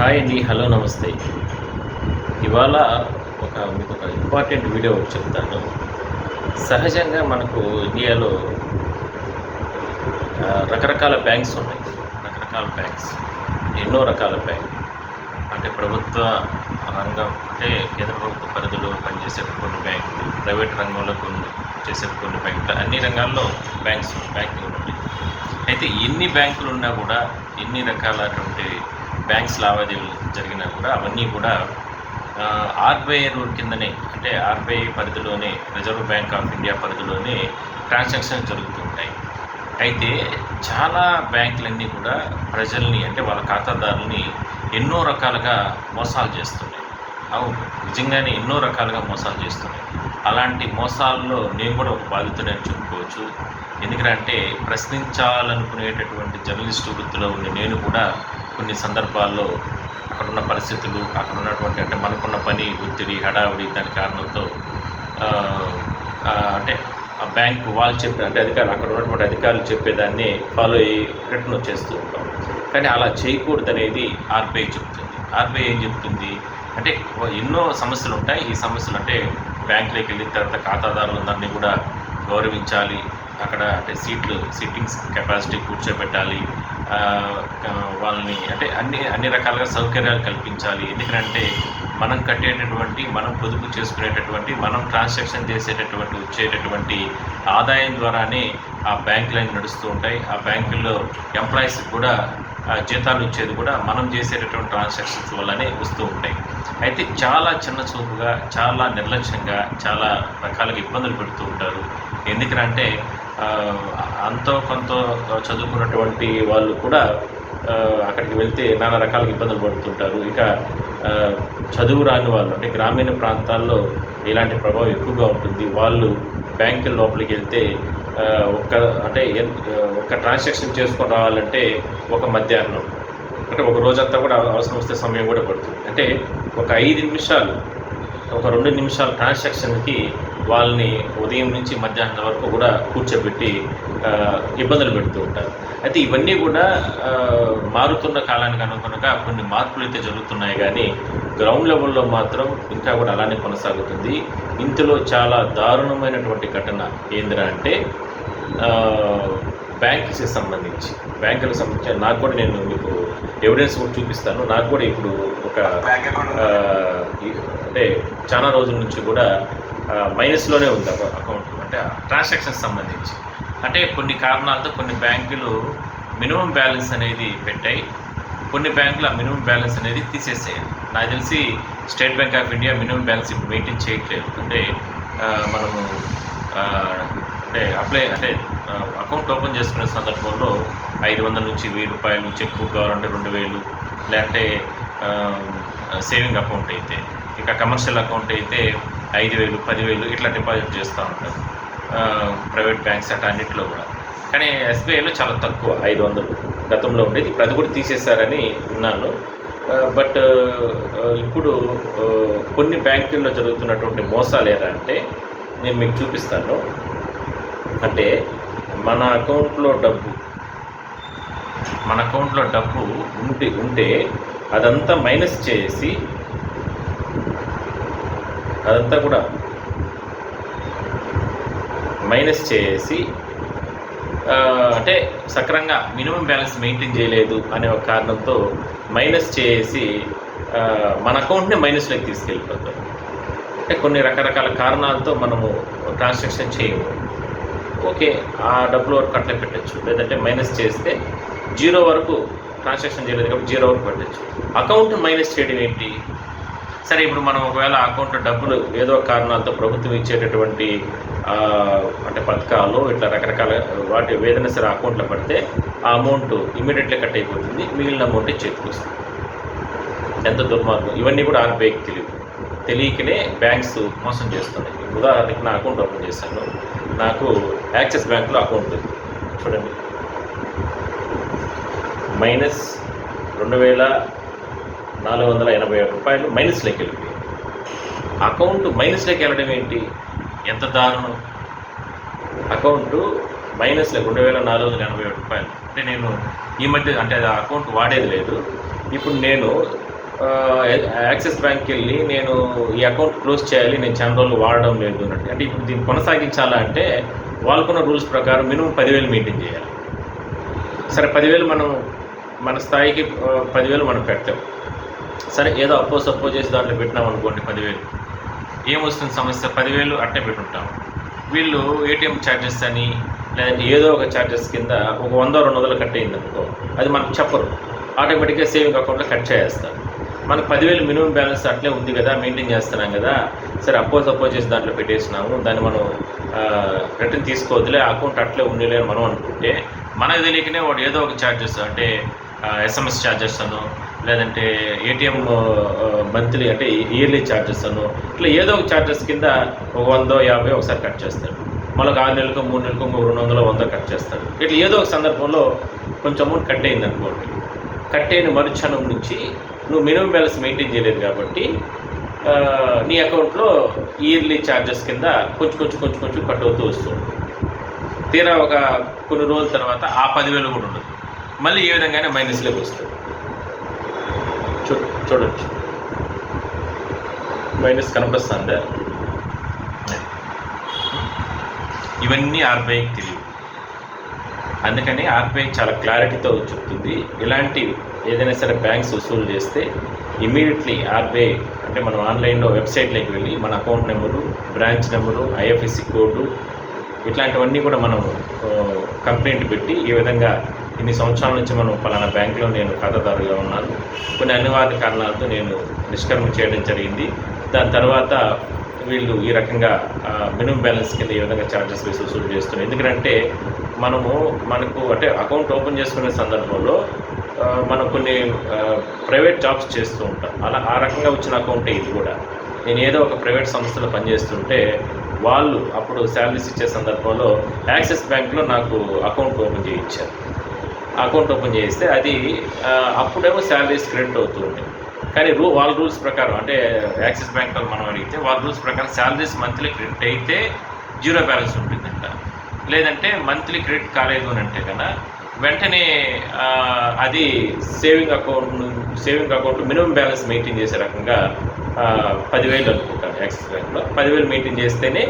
Hi అండి hello నమస్తే. ఇవాళ ఒక మీకు ఒక ఇంపార్టెంట్ వీడియో ఒకటి చెప్తాను. సహజంగా మనకు ఇండియాలో రకరకాల బ్యాంక్స్ ఉన్నాయి. రకరకాల బ్యాంక్స్ ఎన్నో రకాల బ్యాంక్ అంటే ప్రభుత్వ రంగం అంటే కేంద్ర ప్రభుత్వ పరిధిలో పనిచేసే కొన్ని బ్యాంకులు ప్రైవేట్ రంగంలో కొన్ని చేసే కొన్ని బ్యాంకులు అన్ని రంగాల్లో బ్యాంక్స్ బ్యాంకులు ఉన్నాయి. అయితే ఎన్ని బ్యాంకులు ఉన్నా కూడా ఎన్ని రకాలటువంటి బ్యాంక్స్ లావాదేవీలు జరిగినా కూడా అవన్నీ కూడా ఆర్బీఐ రూల్ కిందనే అంటే ఆర్బీఐ పరిధిలోనే రిజర్వ్ బ్యాంక్ ఆఫ్ ఇండియా పరిధిలోనే ట్రాన్సాక్షన్ జరుగుతుంటాయి అయితే చాలా బ్యాంకులన్నీ కూడా ప్రజల్ని అంటే వాళ్ళ ఖాతాదారుల్ని ఎన్నో రకాలుగా మోసాలు చేస్తున్నాయి. అవును నిజంగానే ఎన్నో రకాలుగా మోసాలు చేస్తున్నాయి. అలాంటి మోసాల్లో నేను కూడా ఒక బాధితుడని చెప్పుకోవచ్చు. ఎందుకంటే ప్రశ్నించాలనుకునేటటువంటి జర్నలిస్టు వృత్తిలో ఉండి నేను కూడా కొన్ని సందర్భాల్లో అక్కడ ఉన్న పరిస్థితులు అక్కడ ఉన్నటువంటి అంటే మనకున్న పని ఒత్తిడి హడావిడి దాని కారణంతో అంటే ఆ బ్యాంకు వాళ్ళు చెప్పిన అంటే అధికారులు అక్కడ ఉన్నటువంటి అధికారులు చెప్పేదాన్ని ఫాలో అయ్యి రిటర్న్ వచ్చేస్తూ ఉంటాం. కానీ అలా చేయకూడదు అనేది ఆర్బీఐ చెప్తుంది. ఆర్బీఐ ఏం చెప్తుంది? అంటే ఎన్నో సమస్యలు ఉంటాయి ఈ సమస్యలు అంటే బ్యాంకులోకి వెళ్ళిన తర్వాత ఖాతాదారులందరినీ కూడా గౌరవించాలి. అక్కడ అంటే సీట్లు సిట్టింగ్స్ కెపాసిటీ కూర్చోబెట్టాలి. వాళ్ళని అంటే అన్ని అన్ని రకాలుగా సౌకర్యాలు కల్పించాలి. ఎందుకంటే మనం కట్టేటటువంటి మనం పొదుపు చేసుకునేటటువంటి మనం ట్రాన్సాక్షన్ చేసేటటువంటి వచ్చేటటువంటి ఆదాయం ద్వారానే ఆ బ్యాంకులు అనేవి నడుస్తూ ఉంటాయి. ఆ బ్యాంకుల్లో ఎంప్లాయీస్ కూడా జీతాలు ఇచ్చేది కూడా మనం చేసేటటువంటి ట్రాన్సాక్షన్స్ వల్లనే వస్తూ ఉంటాయి. అయితే చాలా చిన్న చూపుగా చాలా నిర్లక్ష్యంగా చాలా రకాలుగా ఇబ్బందులు పెడుతూ ఉంటారు. ఎందుకంటే అంతో కొంత చదువుకున్నటువంటి వాళ్ళు కూడా అక్కడికి వెళ్తే నానా రకాలుగా ఇబ్బందులు పడుతుంటారు. ఇక చదువు రాని వాళ్ళు అంటే గ్రామీణ ప్రాంతాల్లో ఇలాంటి ప్రభావం ఎక్కువగా ఉంటుంది. వాళ్ళు బ్యాంకుల లోపలికి వెళ్తే ఒక్క అంటే ఎన్- ఒక్క ట్రాన్సాక్షన్ చేసుకొని రావాలంటే ఒక మధ్యాహ్నం అంటే ఒక రోజంతా కూడా అవసరం వస్తే సమయం కూడా పడుతుంది. అంటే ఒక ఐదు నిమిషాలు ఒక రెండు నిమిషాల ట్రాన్సాక్షన్కి వాళ్ళని ఉదయం నుంచి మధ్యాహ్నం వరకు కూడా కూర్చోబెట్టి ఇబ్బందులు పెడుతూ ఉంటారు. అయితే ఇవన్నీ కూడా మారుతున్న కాలానికి అనుగుణంగా కొన్ని మార్పులు అయితే జరుగుతున్నాయి కానీ గ్రౌండ్ లెవెల్లో మాత్రం ఇంకా కూడా అలానే కొనసాగుతుంది. ఇందులో చాలా దారుణమైనటువంటి ఘటన ఏందిరా అంటే బ్యాంక్స్కి సంబంధించి బ్యాంకులకు సంబంధించి నాకు కూడా నేను మీకు ఎవిడెన్స్ కూడా చూపిస్తాను. నాకు కూడా ఇప్పుడు ఒక అంటే చాలా రోజుల నుంచి కూడా మైనస్లోనే ఉంది అకౌంట్ అంటే ట్రాన్సాక్షన్స్ సంబంధించి. అంటే కొన్ని కారణాలతో కొన్ని బ్యాంకులు మినిమం బ్యాలెన్స్ అనేది పెట్టాయి. కొన్ని బ్యాంకులు ఆ మినిమం బ్యాలెన్స్ అనేది తీసేసాయి నాకు తెలిసి State Bank of India minimum balance ఇప్పుడు మెయింటైన్ చేయట్లేదు. అంటే మనము అంటే అప్లై అంటే అకౌంట్ ఓపెన్ చేసుకునే సందర్భంలో ఐదు వందల నుంచి వెయ్యి రూపాయలు చెక్ బుక్ కావాలంటే రెండు వేలు లేదంటే సేవింగ్ అకౌంట్ అయితే ఇక కమర్షియల్ అకౌంట్ అయితే ఐదు వేలు పదివేలు ఇట్లా డిపాజిట్ చేస్తూ ఉంటారు. ప్రైవేట్ బ్యాంక్స్ అట్లా అన్నింటిలో కూడా. కానీ ఎస్బీఐలో చాలా తక్కువ ఐదు వందలు గతంలో ఉండేది. ఇప్పుడు అది కూడా తీసేశారని విన్నాను బట్ ఇప్పుడు కొన్ని బ్యాంకుల్లో జరుగుతున్నటువంటి మోసాలు ఎలా అంటే నేను మీకు చూపిస్తాను. అంటే మన అకౌంట్లో డబ్బు మన అకౌంట్లో డబ్బు ఉంటే ఉంటే అదంతా మైనస్ చేసి అదంతా కూడా మైనస్ చేసి అంటే సక్రంగా మినిమం బ్యాలెన్స్ మెయింటైన్ చేయలేదు అనే ఒక కారణంతో మైనస్ చేసి మన అకౌంట్ని మైనస్లోకి తీసుకెళ్ళిపోతారు. అంటే కొన్ని రకరకాల కారణాలతో మనము ట్రాన్సాక్షన్ చేయము. ఓకే ఆ డబ్బులు వరకు అట్లే పెట్టచ్చు. లేదంటే మైనస్ చేస్తే జీరో వరకు ట్రాన్సాక్షన్ చేయలేదు కాబట్టి జీరో వరకు పెట్టచ్చు. అకౌంట్ మైనస్ చేయడం ఏంటి? సరే ఇప్పుడు మనం ఒకవేళ అకౌంట్లో డబ్బులు ఏదో కారణాలతో ప్రభుత్వం ఇచ్చేటటువంటి అంటే పథకాలు ఇట్లా రకరకాల వాటి వేదన సరే అకౌంట్లో పడితే ఆ అమౌంట్ ఇమీడియట్లీ కట్ అయిపోతుంది. మిగిలిన అమౌంట్ చేతికి వస్తుంది. ఎంత దుర్మార్గం. ఇవన్నీ కూడా ఆర్బీఐకి తెలియదు. తెలియకనే బ్యాంక్స్ మోసం చేస్తున్నాయి. ఉదాహరణకి నా అకౌంట్ ఓపెన్ చేశాను. నాకు యాక్సిస్ బ్యాంక్లో అకౌంట్ ఉంది. చూడండి. మైనస్ రెండు వేల నాలుగు వందల ఎనభై ఏడు రూపాయలు మైనస్లోకి వెళ్ళిపోయి అకౌంట్ మైనస్లోకి వెళ్ళడం ఏంటి? ఎంత దారుణం. అకౌంట్ మైనస్లో రెండు వేల నాలుగు వందల ఎనభై ఏడు రూపాయలు. అంటే నేను ఈ మధ్య అంటే అది ఆ అకౌంట్ వాడేది లేదు. ఇప్పుడు నేను యాక్సిస్ బ్యాంక్కి వెళ్ళి నేను ఈ అకౌంట్ క్లోజ్ చేయాలి నేను చాలా రోజులు వాడడం లేదు అన్నట్టు. అంటే ఇప్పుడు దీన్ని కొనసాగించాలా అంటే వాళ్ళకున్న రూల్స్ ప్రకారం మినిమం పదివేలు మెయింటైన్ చేయాలి. సరే పదివేలు మనం మన స్థాయికి పదివేలు మనం పెట్టాం సరే ఏదో అప్పో సప్పో చేసి దాంట్లో పెట్టినాం అనుకోండి పదివేలు. ఏమొస్తుంది సమస్య? పదివేలు అట్టే పెట్టుంటాం. వీళ్ళు ఏటీఎం ఛార్జెస్ అని లేదంటే ఏదో ఒక ఛార్జెస్ కింద ఒక వంద రెండు వందలు కట్ అయింది అనుకో అది మనకు చెప్పరు. ఆటోమేటిక్గా సేవింగ్ అకౌంట్లో కట్ చేస్తారు మనకు పదివేలు మినిమం బ్యాలెన్స్ అట్లే ఉంది కదా మెయింటైన్ చేస్తున్నాం కదా సరే అప్పో సపోజ్ చేసి దాంట్లో పెట్టేసినాము దాన్ని మనం రిటర్న్ తీసుకోవద్దులే అకౌంట్ అట్లే ఉందిలే మనం అనుకుంటే మనకు తెలియకనే వాడు ఏదో ఒక ఛార్జెస్ అంటే ఎస్ఎంఎస్ ఛార్జెస్ అను లేదంటే ఏటీఎం మంత్లీ అంటే ఇయర్లీ ఛార్జెస్ అను ఇట్లా ఏదో ఒక ఛార్జెస్ కింద ఒక వందో యాభై ఒకసారి కట్ చేస్తాడు మళ్ళీ ఆరు నెలలకు మూడు నెలలకు ఇంకో రెండు వందలు వంద కట్ చేస్తాడు ఇట్లా ఏదో ఒక సందర్భంలో కొంచెం అమౌంట్ కట్ అయింది అనుకోండి. కట్ అయిన మరుక్షణం నుంచి నువ్వు మినిమం బ్యాలెన్స్ మెయింటైన్ చేయలేదు కాబట్టి నీ అకౌంట్లో ఇయర్లీ ఛార్జెస్ కింద కొంచెం కొంచెం కొంచెం కొంచెం కట్ అవుతూ వస్తుంది తీరా ఒక కొన్ని రోజుల తర్వాత ఆ పదివేలు కూడా ఉండదు. మళ్ళీ ఏ విధంగానే మైనస్లోకి వస్తుంది. చూడొచ్చు. మైనస్ కనిపిస్తుందా ఇవన్నీ ఆర్బీఐకి తెలియదు అందుకని ఆర్బీఐ చాలా క్లారిటీతో చెప్తుంది. ఇలాంటి ఏదైనా సరే బ్యాంక్స్ వసూలు చేస్తే ఇమీడియట్లీ ఆర్బీఐ అంటే మనం ఆన్లైన్లో వెబ్సైట్లోకి వెళ్ళి మన account number branch number IFSC code ఇట్లాంటివన్నీ కూడా మనం కంప్లైంట్ పెట్టి ఈ విధంగా ఇన్ని సంవత్సరాల నుంచి మనం పలానా బ్యాంకులో నేను ఖాతాదారుగా ఉన్నాను. కొన్ని అనివార్య కారణాలతో నేను నిష్క్రమణ చేయడం జరిగింది. దాని తర్వాత వీళ్ళు ఈ రకంగా మినిమం బ్యాలెన్స్ కింద ఈ విధంగా ఛార్జెస్ వేసి వసూలు చేస్తున్నారు. ఎందుకంటే మనము మనకు అంటే అకౌంట్ ఓపెన్ చేసుకునే సందర్భంలో మనం కొన్ని ప్రైవేట్ జాబ్స్ చేస్తూ ఉంటాం. అలా ఆ రకంగా వచ్చిన అకౌంటే ఇది కూడా. నేను ఏదో ఒక ప్రైవేట్ సంస్థలో పనిచేస్తుంటే వాళ్ళు అప్పుడు శాలరీస్ ఇచ్చే సందర్భంలో యాక్సిస్ బ్యాంక్లో నాకు అకౌంట్ ఓపెన్ చేయించారు. అకౌంట్ ఓపెన్ చేస్తే అది అప్పుడేమో శాలరీస్ క్రెడిట్ అవుతుంది కానీ రూ వాళ్ళ రూల్స్ ప్రకారం అంటే యాక్సిస్ బ్యాంక్లో మనం అడిగితే వాళ్ళ రూల్స్ ప్రకారం శాలరీస్ మంత్లీ క్రెడిట్ అయితే జీరో బ్యాలెన్స్ ఉంటుందంట. లేదంటే మంత్లీ క్రెడిట్ కాలేదు అని అంటే కన్నా వెంటనే అది saving account saving account minimum balance maintain చేసే రకంగా పదివేలు అనుకుంటాను యాక్సిస్ బ్యాంక్లో. పదివేలు మెయింటైన్ చేస్తేనే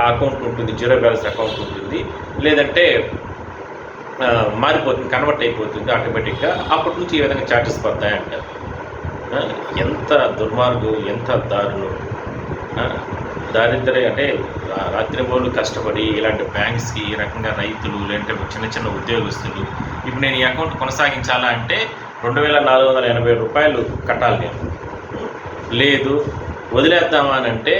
ఆ అకౌంట్ ఉంటుంది జీరో బ్యాలెన్స్ అకౌంట్ ఉంటుంది. లేదంటే మారిపోతుంది కన్వర్ట్ అయిపోతుంది ఆటోమేటిక్గా అప్పటి నుంచి ఈ విధంగా చార్జెస్ పడతాయంటారు ఎంత దుర్మార్గం ఎంత దారుణం. దారిద్ర దారిద్ర్య అంటే రాత్రి రాత్రింబోళ్ళు కష్టపడి ఇలాంటి బ్యాంక్స్కి ఈ రకంగా రైతులు లేదంటే చిన్న చిన్న ఉద్యోగస్తులు ఇప్పుడు నేను ఈ అకౌంట్ కొనసాగించాలా అంటే రెండు వేల నాలుగు వందల ఎనభై రూపాయలు కట్టాలి నేను. లేదు వదిలేద్దామా అని అంటే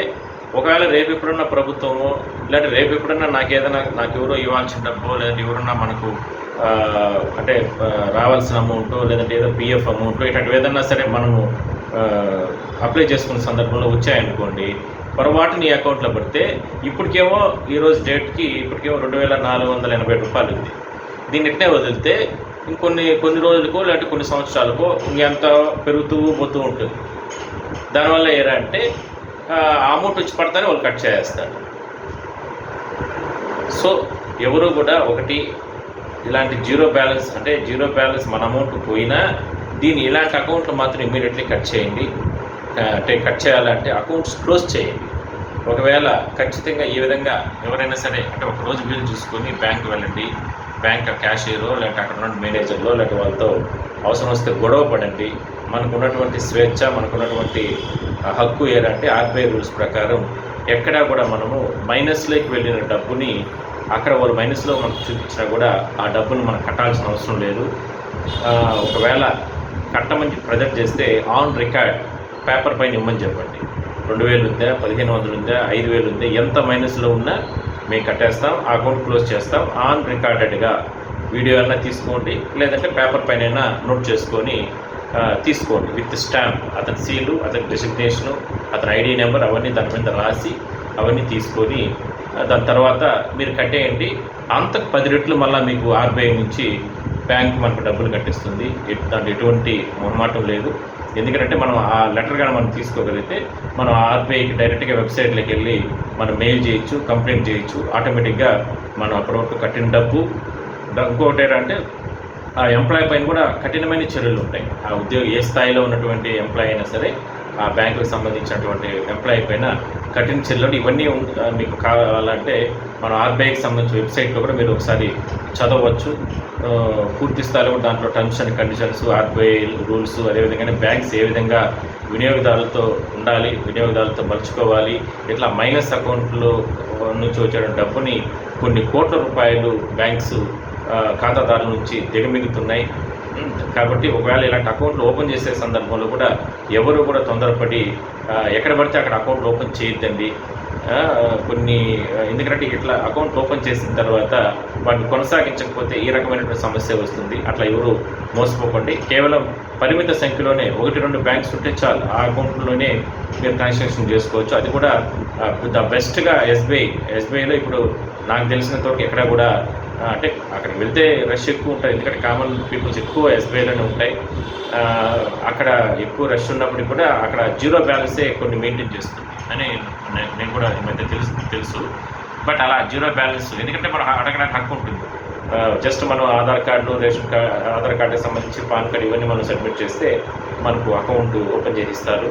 ఒకవేళ రేపు ఇప్పుడున్న ప్రభుత్వము లేదంటే రేపు ఎప్పుడన్నా నాకు ఏదైనా నాకు ఎవరో ఇవ్వాల్సిన డబ్బు లేదంటే ఎవరన్నా మనకు అంటే రావాల్సిన అమౌంట్ లేదంటే ఏదో పిఎఫ్ అమౌంట్ ఇట్లాంటివి ఏదన్నా సరే మనము అప్లై చేసుకున్న సందర్భంలో వచ్చాయనుకోండి పొరపాటుని నీ అకౌంట్లో పడితే ఇప్పటికేమో ఈరోజు డేట్కి ఇప్పటికేమో రెండు వేల నాలుగు వందల ఎనభై రూపాయలు ఉంది. దీన్ని ఎట్నే వదిలితే ఇంకొన్ని కొన్ని రోజులకో లేదంటే కొన్ని సంవత్సరాలకో ఇంకెంత పెరుగుతూ పోతూ ఉంటుంది. దానివల్ల ఏరా అంటే ఆ అమౌంట్ వచ్చి పడతానే వాళ్ళు కట్ చేస్తారు సో ఎవరు కూడా ఒకటి ఇలాంటి జీరో బ్యాలెన్స్ అంటే జీరో బ్యాలెన్స్ మన అమౌంట్ పోయినా దీన్ని ఇలాంటి అకౌంట్లు మాత్రం ఇమీడియట్లీ కట్ చేయండి. అంటే కట్ చేయాలంటే అకౌంట్స్ క్లోజ్ చేయండి. ఒకవేళ ఖచ్చితంగా ఈ విధంగా ఎవరైనా సరే అంటే ఒక రోజు వీలు చూసుకొని బ్యాంక్ వెళ్ళండి. బ్యాంక్ క్యాషియరో లేకపోతే అక్కడ ఉన్న మేనేజర్లో లేకపోతే వాళ్ళతో అవసరం వస్తే గొడవ పడండి. మనకున్నటువంటి స్వేచ్ఛ మనకున్నటువంటి హక్కు ఏంటంటే ఆర్బీఐ రూల్స్ ప్రకారం ఎక్కడా కూడా మనము మైనస్లోకి వెళ్ళిన డబ్బుని అక్కడ వాళ్ళు మైనస్లో మనకు చూపించినా కూడా ఆ డబ్బును మనం కట్టాల్సిన అవసరం లేదు. ఒకవేళ కట్టమని ప్రజెంట్ చేస్తే ఆన్ రికార్డ్ పేపర్ పైన ఇమ్మని చెప్పండి. రెండు వేలు ఉందా పదిహేను వందలు ఉందా ఐదు వేలు ఉందా ఎంత మైనస్లో ఉన్నా మేము కట్టేస్తాం ఆ అకౌంట్ క్లోజ్ చేస్తాం ఆన్ రికార్డెడ్గా వీడియో అయినా తీసుకోండి లేదంటే పేపర్ పైన అయినా నోట్ చేసుకొని తీసుకోండి విత్ స్టాంప్. అతని సీలు అతని డెసిగ్నేషను అతని ఐడి నెంబర్ అవన్నీ దాని మీద రాసి అవన్నీ తీసుకొని దాని తర్వాత మీరు కట్టేయండి. అంతకు పది రెట్లు మళ్ళీ మీకు ఆర్బీఐ నుంచి బ్యాంక్ మనకు డబ్బులు కట్టిస్తుంది. దాంట్లో ఎటువంటి మొహమాటం లేదు. ఎందుకంటే మనం ఆ లెటర్ కానీ మనం తీసుకోగలిగితే మనం ఆర్బీఐకి డైరెక్ట్గా వెబ్సైట్లోకి వెళ్ళి మనం మెయిల్ చేయొచ్చు కంప్లైంట్ చేయొచ్చు. ఆటోమేటిక్గా మనం అప్పటి వరకు కట్టిన డబ్బు. ఇంకోటి ఇంకొకటి ఏంటంటే ఆ ఎంప్లాయ్ పైన కూడా కఠినమైన చర్యలు ఉంటాయి. ఆ ఉద్యోగి ఏ స్థాయిలో ఉన్నటువంటి ఎంప్లాయ్ అయినా సరే ఆ బ్యాంకుకు సంబంధించినటువంటి ఎంప్లాయీ పైన కఠిన చర్యలు ఇవన్నీ మీకు కావాలంటే మన ఆర్బీఐకి సంబంధించిన వెబ్సైట్లో కూడా మీరు ఒకసారి చదవచ్చు. పూర్తి స్థాయిలో కూడా దాంట్లో terms and conditions RBI rules అదేవిధంగానే banks ఏ విధంగా వినియోగదారులతో ఉండాలి వినియోగదారులతో మలుచుకోవాలి ఇట్లా మైనస్ అకౌంట్లో నుంచి వచ్చే డబ్బుని కొన్ని కోట్ల రూపాయలు బ్యాంక్స్ ఖాతాదారుల నుంచి దిగమిగుతున్నాయి. కాబట్టి ఒకవేళ ఇలాంటి అకౌంట్లు ఓపెన్ చేసే సందర్భంలో కూడా ఎవరు కూడా తొందరపడి ఎక్కడ పడితే అక్కడ అకౌంట్ ఓపెన్ చేయొద్దండి. కొన్ని ఎందుకంటే ఇట్లా అకౌంట్ ఓపెన్ చేసిన తర్వాత వాటిని కొనసాగించకపోతే ఈ రకమైనటువంటి సమస్య వస్తుంది. అట్లా ఎవరు మోసపోకండి. కేవలం పరిమిత సంఖ్యలోనే ఒకటి రెండు బ్యాంక్స్ ఉంటే చాలు ఆ అకౌంట్లోనే మీరు ట్రాన్సాక్షన్ చేసుకోవచ్చు. అది కూడా ద బెస్ట్గా ఎస్బీఐ ఎస్బీఐలో ఇప్పుడు నాకు తెలిసినంతవరకు ఎక్కడ కూడా అంటే అక్కడికి వెళ్తే రష్ ఎక్కువ ఉంటుంది ఎందుకంటే కామన్ పీపుల్స్ ఎక్కువ ఎస్బీఐలోనే ఉంటాయి. అక్కడ ఎక్కువ రష్ ఉన్నప్పుడు కూడా అక్కడ జీరో బ్యాలెన్సే కొన్ని మెయింటైన్ చేస్తుంది అని నేను కూడా ఈ మధ్య తెలుసు తెలుసు. బట్ అలా జీరో బ్యాలెన్స్ ఎందుకంటే మనం అడగడానికి హక్కు ఉంటుంది. జస్ట్ మనం Aadhaar card ration card Aadhaar కార్డుకి సంబంధించి పాన్ కార్డు ఇవన్నీ మనం సబ్మిట్ చేస్తే మనకు అకౌంట్ ఓపెన్ చేయిస్తారు.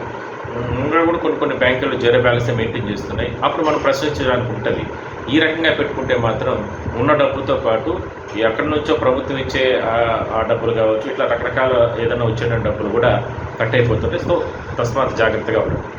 ఇంకా కూడా కొన్ని కొన్ని బ్యాంకులు జీరో బ్యాలెన్స్ మెయింటైన్ చేస్తున్నాయి. అప్పుడు మనం ప్రశ్నించడానికి ఉంటుంది. ఈ రకంగా పెట్టుకుంటే మాత్రం ఉన్న డబ్బుతో పాటు ఎక్కడి నుంచో ప్రభుత్వం ఇచ్చే ఆ- డబ్బులు కావచ్చు ఇట్లా రకరకాల ఏదైనా వచ్చే డబ్బులు కూడా కట్ అయిపోతుంటాయి సో తస్మాత్ జాగ్రత్తగా ఉండండి.